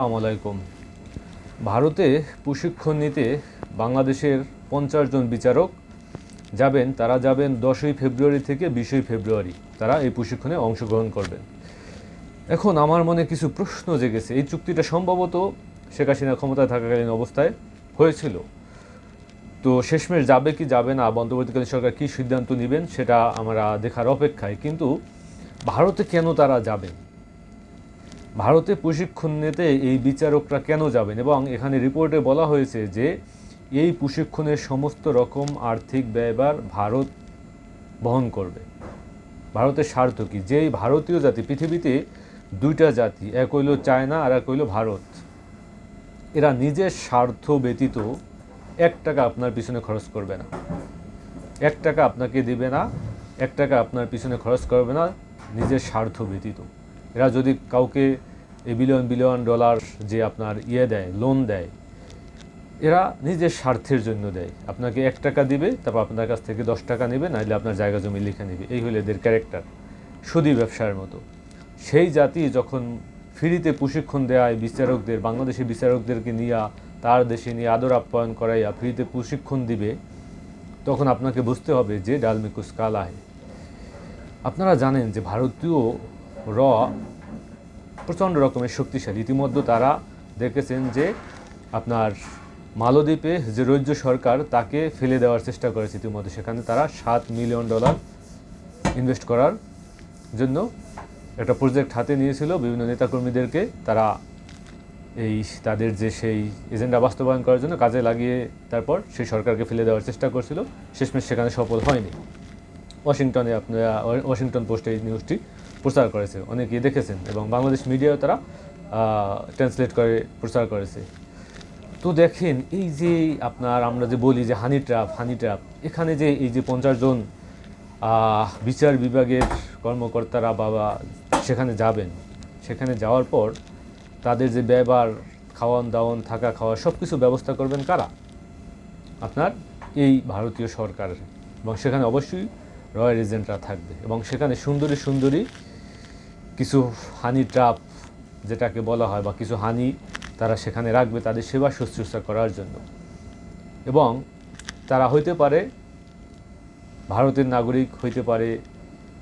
আলাইকুম। ভারতে প্রশিক্ষণ নিতে বাংলাদেশের পঞ্চাশ জন বিচারক যাবেন, তারা যাবেন দশই ফেব্রুয়ারি থেকে বিশই ফেব্রুয়ারি। তারা এই প্রশিক্ষণে অংশগ্রহণ করবেন। এখন আমার মনে কিছু প্রশ্ন জেগেছে। এই চুক্তিটা সম্ভবত শেখ হাসিনা ক্ষমতায় থাকাকালীন অবস্থায় হয়েছিল। তো শেষমেশ যাবে কি যাবে না বা অন্তর্বর্তীকালীন সরকার কী সিদ্ধান্ত নেবেন, সেটা আমরা দেখার অপেক্ষায়। কিন্তু ভারতে কেন তারা যাবেন? ভারতে প্রশিক্ষণ নিতে এই বিচারকরা কেন যাবেন? এবং এখানে রিপোর্টে বলা হয়েছে যে, এই প্রশিক্ষণের সমস্ত রকম আর্থিক ব্যয়ভার ভারত বহন করবে। ভারতের স্বার্থ কি? যেই ভারতীয় জাতি, পৃথিবীতে দুইটা জাতি, এক হইল চায়না আর এক হইল ভারত। এরা নিজের স্বার্থ ব্যতীত এক টাকা আপনার পিছনে খরচ করবে না। এক টাকা আপনাকে দেবে না, এক টাকা আপনার পিছনে খরচ করবে না, নিজের স্বার্থ ব্যতীত। এরা যদি কাউকে এই বিলিয়ন বিলিয়ন ডলার যে আপনার ইয়ে দেয় লোন দেয়, এরা নিজের স্বার্থের জন্য দেয়। আপনাকে এক টাকা দিবে, তারপর আপনার কাছ থেকে দশ টাকা নেবে নাহলে আপনার জায়গা জমি লিখে নেবে। এই হলো এদের ক্যারেক্টার সুদী ব্যবসার মতো। সেই জাতি যখন ফ্রিতে প্রশিক্ষণ দেয় বিচারকদের, বাংলাদেশি বিচারকদেরকে নিয়ে, তার দেশে নিয়ে আদর আপ্যায়ন করাইয়া ফ্রিতে প্রশিক্ষণ দিবে, তখন আপনাকে বুঝতে হবে যে ডালমিকুস কালাহে আপনারা জানেন যে ভারতীয় র প্রচণ্ড রকমের শক্তিশালী। ইতিমধ্যে তারা দেখেছেন যে আপনার মালদ্বীপে যে রৈজ্য সরকার তাকে ফেলে দেওয়ার চেষ্টা করেছে ইতিমধ্যে, সেখানে তারা সাত মিলিয়ন ডলার ইনভেস্ট করার জন্য একটা প্রজেক্ট হাতে নিয়েছিল। বিভিন্ন নেতাকর্মীদেরকে তারা এই তাদের যে সেই এজেন্ডা বাস্তবায়ন করার জন্য কাজে লাগিয়ে তারপর সেই সরকারকে ফেলে দেওয়ার চেষ্টা করছিল। শেষমেশ সেখানে সফল হয়নি। ওয়াশিংটনে আপনারা, ওয়াশিংটন পোস্টে এই নিউজটি প্রচার করেছে, অনেকে দেখেছেন এবং বাংলাদেশ মিডিয়াও তারা ট্রান্সলেট করে, প্রচার করেছে। তো দেখেন, এই যে আপনার আমরা যে বলি যে হানি ট্র্যাপ হানি ট্র্যাপ এখানে যে এই যে পঞ্চাশ জন বিচার বিভাগের কর্মকর্তারা বাবা সেখানে যাবেন। সেখানে যাওয়ার পর তাদের যে ব্যবহার, খাওয়ান দাওয়ান, থাকা খাওয়া সব কিছু ব্যবস্থা করবেন কারা? আপনার এই ভারতীয় সরকার এবং সেখানে অবশ্যই রয়্যাল এজেন্টরা থাকবে এবং সেখানে সুন্দরী সুন্দরী কিছু হানি ট্রাপ যেটাকে বলা হয় বা কিছু হানি তারা সেখানে রাখবে তাদের সেবা শুশ্রূষা করার জন্য। এবং তারা হইতে পারে, ভারতের নাগরিক হইতে পারে,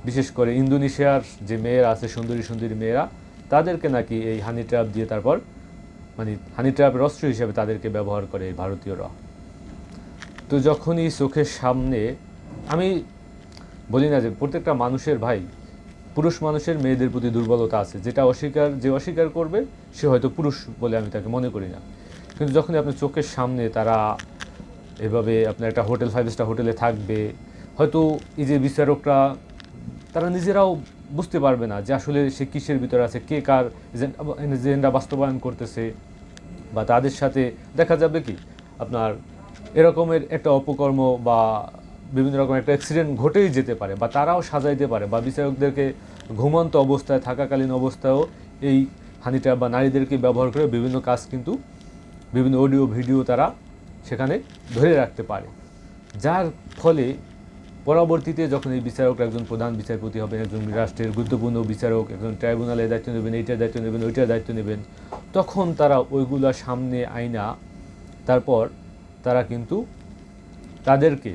বিশেষ করে ইন্দোনেশিয়ার যে মেয়েরা আছে, সুন্দরী সুন্দরী মেয়েরা, তাদেরকে নাকি এই হানি ট্র্যাপ দিয়ে তারপর মানে হানি ট্র্যাপের অস্ত্র হিসেবে তাদেরকে ব্যবহার করে এই ভারতীয়রা। তো যখনই চোখের সামনে, আমি বলি না যে প্রত্যেকটা মানুষের ভাই পুরুষ মানুষের মেয়েদের প্রতি দুর্বলতা আছে। যেটা অস্বীকার, যে অস্বীকার করবে, সে হয়তো পুরুষ বলে আমি তাকে মনে করি না। কিন্তু যখনই আপনার চোখের সামনে তারা এভাবে আপনার একটা হোটেল ফাইভ স্টার হোটেলে থাকবে, হয়তো এই যে বিচারকরা, তারা নিজেরাও বুঝতে পারবে না যে আসলে সে কিসের ভিতরে আছে, কে কার এজেন্ডা বাস্তবায়ন করতেছে। বা তাদের সাথে দেখা যাবে কি, আপনার এরকমের একটা অপকর্ম বা বিভিন্ন রকম একটা অ্যাক্সিডেন্ট ঘটেই যেতে পারে বা তারাও সাজাইতে পারে বা বিচারকদেরকে ঘুমন্ত অবস্থায় থাকাকালীন অবস্থায়ও এই হানিটা বা নারীদেরকে ব্যবহার করে বিভিন্ন কাজ কিন্তু বিভিন্ন অডিও, ভিডিও তারা সেখানে ধরে রাখতে পারে। যার ফলে পরবর্তীতে যখন এই বিচারক একজন প্রধান বিচারপতি হবেন, একজন রাষ্ট্রের গুরুত্বপূর্ণ বিচারক, একজন ট্রাইব্যুনালের দায়িত্ব নেবেন এইটার দায়িত্ব নেবেন ওইটার দায়িত্ব নেবেন, তখন তারা ওইগুলা সামনে আইনা, তারপর তারা কিন্তু তাদেরকে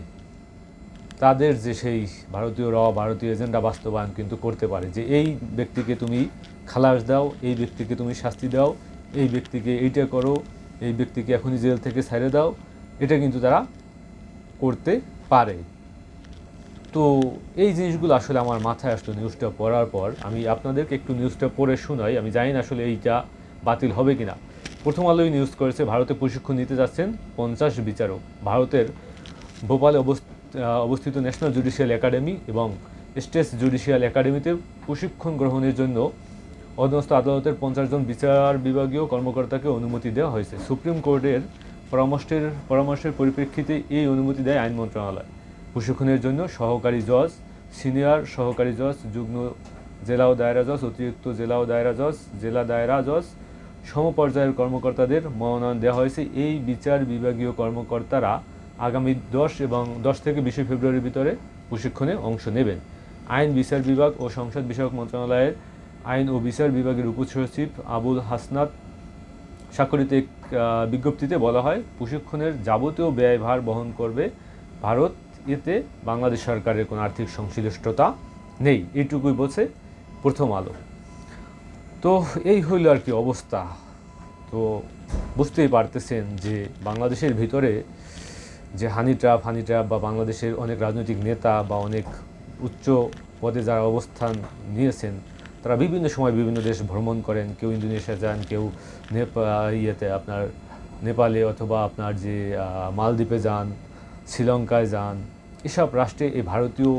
তাদের যে সেই ভারতীয় র ভারতীয় এজেন্ডা বাস্তবায়ন কিন্তু করতে পারে যে এই ব্যক্তিকে তুমি খালাস দাও এই ব্যক্তিকে তুমি শাস্তি দাও এই ব্যক্তিকে এইটা করো এই ব্যক্তিকে এখনই জেল থেকে ছেড়ে দাও এটা কিন্তু তারা করতে পারে। তো এই জিনিসগুলো আসলে আমার মাথায় আসলো নিউজটা পড়ার পর। আমি আপনাদেরকে একটু নিউজটা পড়ে শোনাই। আমি জানি না আসলে এইটা বাতিল হবে কিনা। প্রথম আলোই নিউজ করেছে ভারতে প্রশিক্ষণ নিতে যাচ্ছেন পঞ্চাশ বিচারক। ভারতের ভোপালে অবস্থ- আহ, অবস্থিত ন্যাশনাল জুডিশিয়াল একাডেমি এবং স্টেট জুডিশিয়াল একাডেমিতে প্রশিক্ষণ গ্রহণের জন্য অধীনস্থ আদালতের পঞ্চাশ জন বিচার বিভাগীয় কর্মকর্তাকে অনুমতি দেওয়া হয়েছে। সুপ্রিম কোর্টের পরামর্শের পরামর্শের পরিপ্রেক্ষিতে এই অনুমতি দেয় আইন মন্ত্রণালয়। প্রশিক্ষণের জন্য সহকারী জজ, সিনিয়র সহকারী জজ, যুগ্ম জেলা ও দায়রা জজ, অতিরিক্ত জেলা ও দায়রা জজ, জেলা দায়রা জজ, সমপর্যায়ের কর্মকর্তাদের মনোনয়ন দেওয়া হয়েছে। এই বিচার বিভাগীয় কর্মকর্তারা আগামী দশ এবং দশ থেকে বিশে ফেব্রুয়ারির ভিতরে প্রশিক্ষণে অংশ নেবেন। আইন বিচার বিভাগ ও সংসদ বিষয়ক মন্ত্রণালয়ের আইন ও বিচার বিভাগের উপসচিব আবুল হাসনাত স্বাক্ষরিত এক বিজ্ঞপ্তিতে বলা হয়, প্রশিক্ষণের যাবতীয় ব্যয়ভার বহন করবে ভারত। এতে বাংলাদেশ সরকারের কোনো আর্থিক সংশ্লিষ্টতা নেই। এইটুকুই বলছে প্রথম আলো। তো এই হইল আর কি অবস্থা। তো বুঝতেই পারতেছেন যে বাংলাদেশের ভিতরে যে হানি ট্রাপ হানি ট্রাপ বা বাংলাদেশের অনেক রাজনৈতিক নেতা বা অনেক উচ্চ পদে যারা অবস্থান নিয়েছেন, তারা বিভিন্ন সময় বিভিন্ন দেশ ভ্রমণ করেন। কেউ ইন্দোনেশিয়া যান, কেউ নেপা ইয়েতে আপনার নেপালে অথবা আপনার যে মালদ্বীপে যান, শ্রীলঙ্কায় যান। এসব রাষ্ট্রে এই ভারতীয়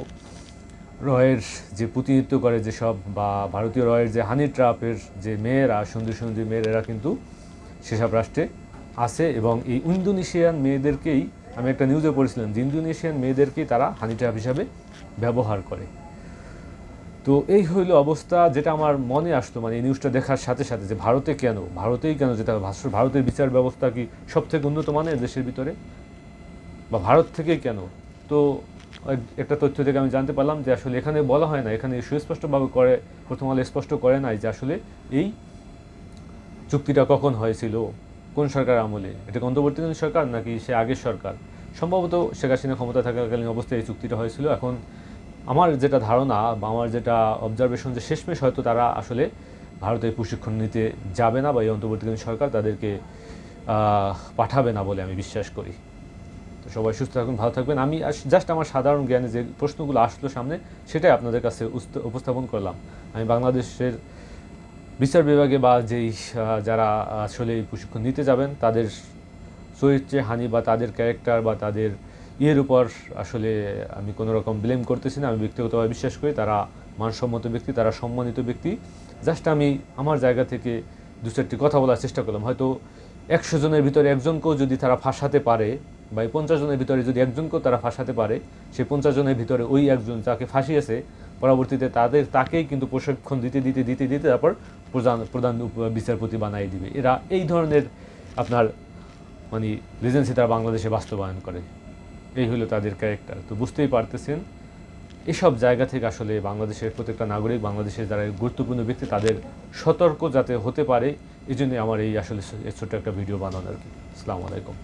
রয়ের যে প্রতিনিধিত্ব করে যেসব বা ভারতীয় রয়ের যে হানি ট্রাপের যে মেয়েরা সুন্দর সুন্দরী মেয়েরা কিন্তু সেসব রাষ্ট্রে আছে এবং এই ইন্দোনেশিয়ান মেয়েদেরকেই আমি একটা নিউজে পড়েছিলাম যে ইন্দোনেশিয়ান মেয়েদেরকেই তারা হানি ট্রাপ হিসাবে ব্যবহার করে। তো এই হইল অবস্থা যেটা আমার মনে আসতো মানে এই নিউজটা দেখার সাথে সাথে যে ভারতে কেন, ভারতেই কেন যেটা ভারতের বিচার ব্যবস্থা কি সব থেকে উন্নত মানের দেশের ভিতরে? বা ভারত থেকেই কেন? তো একটা তথ্য থেকে আমি জানতে পারলাম যে আসলে এখানে বলা হয় না, এখানে সুস্পষ্টভাবে করে, প্রথম আলো স্পষ্ট করে নাই যে আসলে এই চুক্তিটা কখন হয়েছিল। কোন সরকার আমলে? এটা অন্তর্বর্তীকালীন সরকার নাকি সে আগের সরকার? সম্ভবত শেখ হাসিনা ক্ষমতা থাকাকালীন অবস্থায় এই চুক্তিটা হয়েছিল। এখন আমার যেটা ধারণা বা আমার যেটা অবজারভেশন যে শেষমেশ হয়তো তারা আসলে ভারতে প্রশিক্ষণ নিতে যাবে না বা এই অন্তর্বর্তীকালীন সরকার তাদেরকে পাঠাবে না বলে আমি বিশ্বাস করি। তো সবাই সুস্থ থাকুন, ভালো থাকবেন। আমি জাস্ট আমার সাধারণ জ্ঞানে যে প্রশ্নগুলো আসলো সামনে, সেটাই আপনাদের কাছে উপস্থাপন করলাম। আমি বাংলাদেশের বিচার বিভাগে বা যেই যারা আসলে এই প্রশিক্ষণ নিতে যাবেন, তাদের চরিত্রে হানি বা তাদের ক্যারেক্টার বা তাদের ইয়ের উপর আসলে আমি কোনো রকম ব্লেম করতেছি না। আমি ব্যক্তিগতভাবে বিশ্বাস করি তারা মানসম্মত ব্যক্তি, তারা সম্মানিত ব্যক্তি। জাস্ট আমি আমার জায়গা থেকে দু চারটি কথা বলার চেষ্টা করলাম। হয়তো একশো জনের ভিতরে একজনকেও যদি তারা ফাঁসাতে পারে বা এই পঞ্চাশ জনের ভিতরে যদি একজনকেও তারা ফাঁসাতে পারে, সেই পঞ্চাশ জনের ভিতরে ওই একজন যাকে ফাঁসিয়েছে পরবর্তীতে তাদের, তাকেই কিন্তু প্রশিক্ষণ দিতে দিতে দিতে দিতে তারপর প্রধান প্রধান বিচারপতি বানাই দিবে। এরা এই ধরনের আপনার মানে রিজেন্সি তারা বাংলাদেশে বাস্তবায়ন করে। এই হলো তাদের ক্যারেক্টার। তো বুঝতেই পারতেছেন, এসব জায়গা থেকে আসলে বাংলাদেশের প্রত্যেকটা নাগরিক, বাংলাদেশের যারা গুরুত্বপূর্ণ ব্যক্তি, তাদের সতর্ক যাতে হতে পারে এই জন্যই আমার এই আসলে ছোট্ট একটা ভিডিও বানানো আর কি। আসসালামু আলাইকুম।